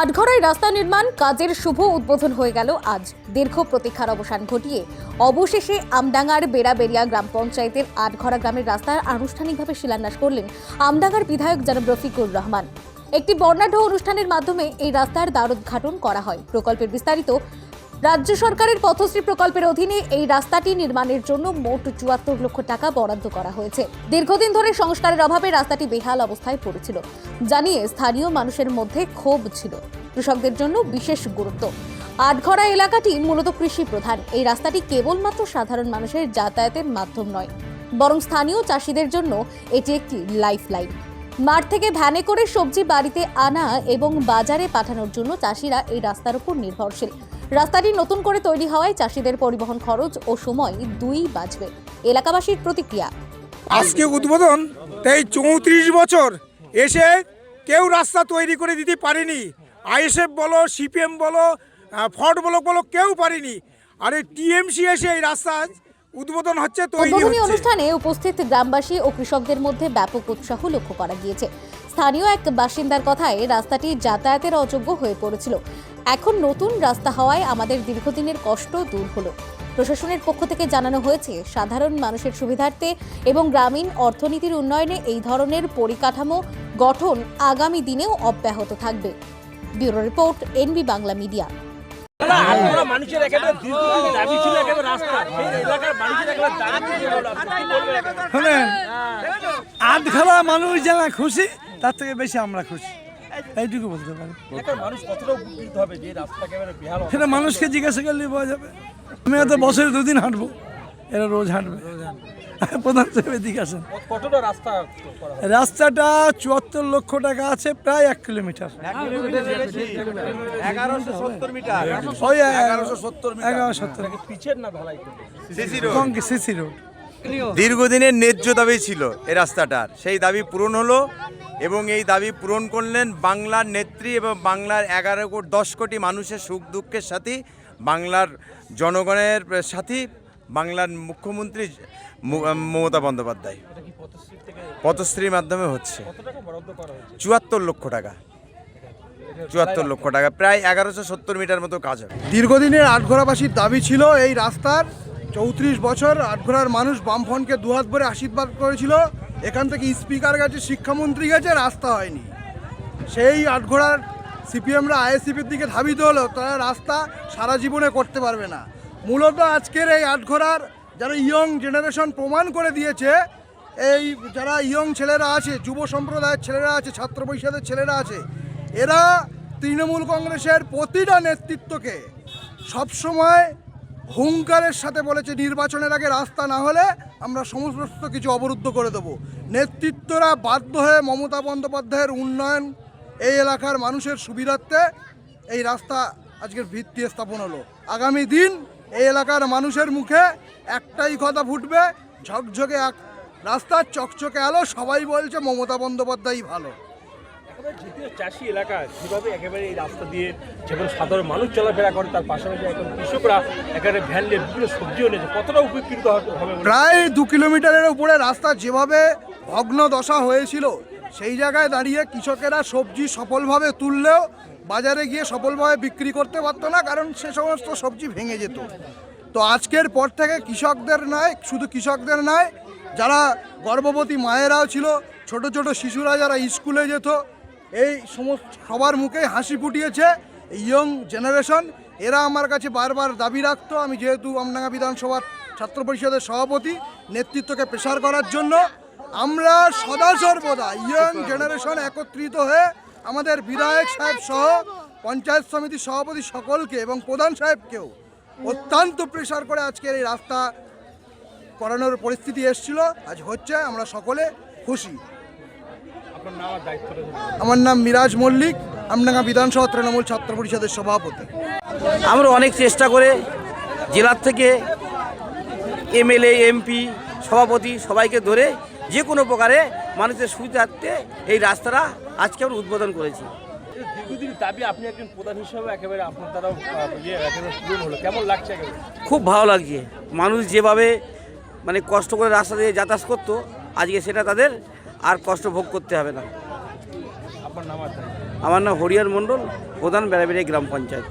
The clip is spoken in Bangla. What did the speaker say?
আটঘরায় রাস্তা নির্মাণ কাজের শুভ উদ্বোধন হয়ে গেল আজ। দীর্ঘ প্রতীক্ষার অবসান ঘটিয়ে অবশেষে আমডাঙ্গার বেড়াবেড়িয়া গ্রাম পঞ্চায়েতের আটঘরা গ্রামের রাস্তার আনুষ্ঠানিকভাবে শিলান্যাস করলেন আমডাঙ্গার বিধায়ক জনাব রফিকুর রহমান। একটি বর্ণাঢ্য অনুষ্ঠানের মাধ্যমে এই রাস্তার দ্বারোদ্ঘাটন করা হয়। প্রকল্পের বিস্তারিত রাজ্য সরকারের পথশ্রী প্রকল্পের অধীনে এই রাস্তাটি নির্মাণের জন্য মোট চুয়াত্তর লক্ষ টাকা বরাদ্দ করা হয়েছে। দীর্ঘদিন ধরে সংস্কারের অভাবে রাস্তাটি বেহাল অবস্থায় পড়েছিল। জানিয়ে স্থানীয় মানুষের মধ্যে ক্ষোভ ছিল। কৃষকদের জন্য বিশেষ গুরুত্ব। আটঘরা এলাকাটি মূলত কৃষি প্রধান। এই রাস্তাটি কেবলমাত্র সাধারণ মানুষের যাতায়াতের মাধ্যম নয়। বরং স্থানীয় চাষিদের জন্য এটি একটি লাইফ লাইন মাঠ থেকে ভ্যানে করে সবজি বাড়িতে আনা এবং বাজারে পাঠানোর জন্য চাষিরা এই রাস্তার উপর নির্ভরশীল। রাস্তাটি নতুন করে তৈরি হওয়ায় চাষিদের পরিবহন খরচ ও সময় দুই বাঁচবে এলাকাবাসীর প্রতিক্রিয়া। আজকে উদ্বোধন তাই চৌত্রিশ বছর এসে কেউ রাস্তা তৈরি করে দিতে পারেনি। আইএসএফ বলো সিপিএম বলো আহ, ফর্ড বলো কেউ পারেনি। আর এই টিএমসি এসে এই রাস্তা উদ্বোধন হচ্ছে উদ্বোধনী অনুষ্ঠানে উপস্থিত গ্রামবাসী ও কৃষকদের মধ্যে ব্যাপক উৎসাহ লক্ষ্য করা গিয়েছে। স্থানীয় এক বাসিন্দার কথায় রাস্তাটি যাতায়াতের অযোগ্য হয়ে পড়েছিল। এখন নতুন রাস্তা হওয়ায় আমাদের দীর্ঘদিনের কষ্ট দূর হলো। প্রশাসনের পক্ষ থেকে জানানো হয়েছে সাধারণ মানুষের সুবিধার্থে এবং গ্রামীণ অর্থনীতির উন্নয়নে এই ধরনের পরিকাঠামো গঠন আগামী দিনেও অব্যাহত থাকবে। Bureau report NB Bangla media. মানুষের একেবারে দীর্ঘদিন দাবি ছিল একেবারে রাস্তা সেই এলাকার মানুষের একেবারে দাবি ছিল রাস্তা। কি বলবেন একেবারে? শোনেন আট খেলা মানুষ যারা খুশি তার থেকে বেশি আমরা খুশি এইটুকু বলতে পারি। সেটা মানুষকে জিজ্ঞাসা করলে বোঝা যাবে আমি হয়তো বছরে দুদিন হাঁটবো এরা রোজ হাঁটবে। প্রধান এদিকে আসেন। কতটা রাস্তা রাস্তাটা চুয়াত্তর লক্ষ টাকা আছে প্রায় এক কিলোমিটার। ওই এগারোশো সত্তর না সিসি রোড। দীর্ঘদিনের ন্যায্য দাবি ছিল এই রাস্তাটার। সেই দাবি পূরণ হলো এবং এই দাবি পূরণ করলেন বাংলার নেত্রী এবং বাংলার এগারো কোটি দশ কোটি মানুষের সুখ দুঃখের সাথে বাংলার জনগণের সাথে বাংলার মুখ্যমন্ত্রী মমতা বন্দ্যোপাধ্যায়। পথশ্রীর মাধ্যমে হচ্ছে। কত টাকা বরাদ্দ করা হয়েছে? চুয়াত্তর লক্ষ টাকা। চুয়াত্তর লক্ষ টাকা। প্রায় এগারোশো সত্তর মিটার মতো কাজ হবে। দীর্ঘদিনের আটঘরাবাসীর দাবি ছিল এই রাস্তার চৌত্রিশ বছর আটঘরার মানুষ বামফ্রন্টকে দুহাত ভরে আশীর্বাদ করেছিল। এখান থেকে স্পিকার গেছে শিক্ষামন্ত্রী গেছে রাস্তা হয়নি। সেই আটঘরার সিপিএমরা আইএসিপির দিকে ধাবিত হলো তারা রাস্তা সারা জীবনে করতে পারবে না। মূলত আজকের এই আটঘরার যারা ইয়ং জেনারেশন প্রমাণ করে দিয়েছে, এই যারা ইয়ং ছেলেরা আছে, যুব সম্প্রদায়ের ছেলেরা আছে, ছাত্র পরিষদের ছেলেরা আছে, এরা তৃণমূল কংগ্রেসের প্রতিটা নেতৃত্বকে সবসময় হুঙ্কারের সাথে বলেছে, নির্বাচনের আগে রাস্তা না হলে আমরা সমস্ত কিছু অবরুদ্ধ করে দেব। নেতৃত্বরা বাধ্য হয়ে মমতা বন্দ্যোপাধ্যায়ের উন্নয়ন, এই এলাকার মানুষের সুবিধার্থে এই রাস্তা আজকের ভিত্তি স্থাপন হলো। আগামী দিন এই এলাকার মানুষের মুখে একটাই কথা ফুটবে ঝকঝকে এক রাস্তার চকচকে আলো সবাই বলছে মমতা বন্দ্যোপাধ্যায়ই ভালো। দ্বিতীয় চাষি এলাকা যেভাবে একেবারে এই রাস্তা দিয়ে যেমন সাধারণ মানুষ চলাফেরা করে তার পাশাপাশি এখন কৃষকরা একেবারে ভ্যান নিয়ে বিভিন্ন সবজিও নিয়েছে কতটা উপকৃত হবে প্রায় দু কিলোমিটারের উপরে রাস্তা যেভাবে ভগ্ন দশা হয়েছিল সেই জায়গায় দাঁড়িয়ে কৃষকেরা সবজি সফলভাবে তুললেও বাজারে গিয়ে সফলভাবে বিক্রি করতে পারতো না, কারণ সে সমস্ত সবজি ভেঙে যেত। তো আজকের পর থেকে কৃষকদের নয় শুধু কৃষকদের নয় যারা গর্ভবতী মায়েরাও ছিল, ছোট ছোট শিশুরা যারা স্কুলে যেত, এই সমস্ত সবার মুখে হাসি ফুটিয়েছে ইয়ং জেনারেশন এরা আমার কাছে বারবার দাবি রাখতো, আমি যেহেতু আমডাঙ্গা বিধানসভার ছাত্র পরিষদের সভাপতি, নেতৃত্বকে প্রেসার করার জন্য, আমরা সদা সর্বদা ইয়ং জেনারেশন একত্রিত হয়ে আমাদের বিধায়ক সাহেব সহ পঞ্চায়েত সমিতির সভাপতি সকলকে এবং প্রধান সাহেবকেও অত্যন্ত প্রেসার করে আজকের এই রাস্তা করানোর পরিস্থিতি এসেছিল। আজ হচ্ছে আমরা সকলে খুশি। আপনার নাম আর দায়িত্বটা জানাবেন। আমার নাম মিরাজ মল্লিক আমডাঙ্গা বিধানসভা তৃণমূল ছাত্র পরিষদের সভাপতি। আমরা অনেক চেষ্টা করে জেলার থেকে এমএলএ এমপি সভাপতি সবাইকে ধরে যে কোনো প্রকারে মানুষের সুবিধার্থে এই রাস্তাটা আজকে আমরা উদ্বোধন করেছি। দীর্ঘদিন দাবি আপনি একজন প্রধান হিসাবে একেবারে আপনার দ্বারাও আহ, ইয়ে একেবারে পূরণ হলো। কেমন লাগছে খুব ভালো লাগছে। মানুষ যেভাবে মানে কষ্ট করে রাস্তা দিয়ে যাতায়াত করতো আজকে সেটা তাদের আর কষ্ট ভোগ করতে হবে না। আমার নাম হরিয়ার মণ্ডল প্রধান বেড়াবেড়িয়া গ্রাম পঞ্চায়েত।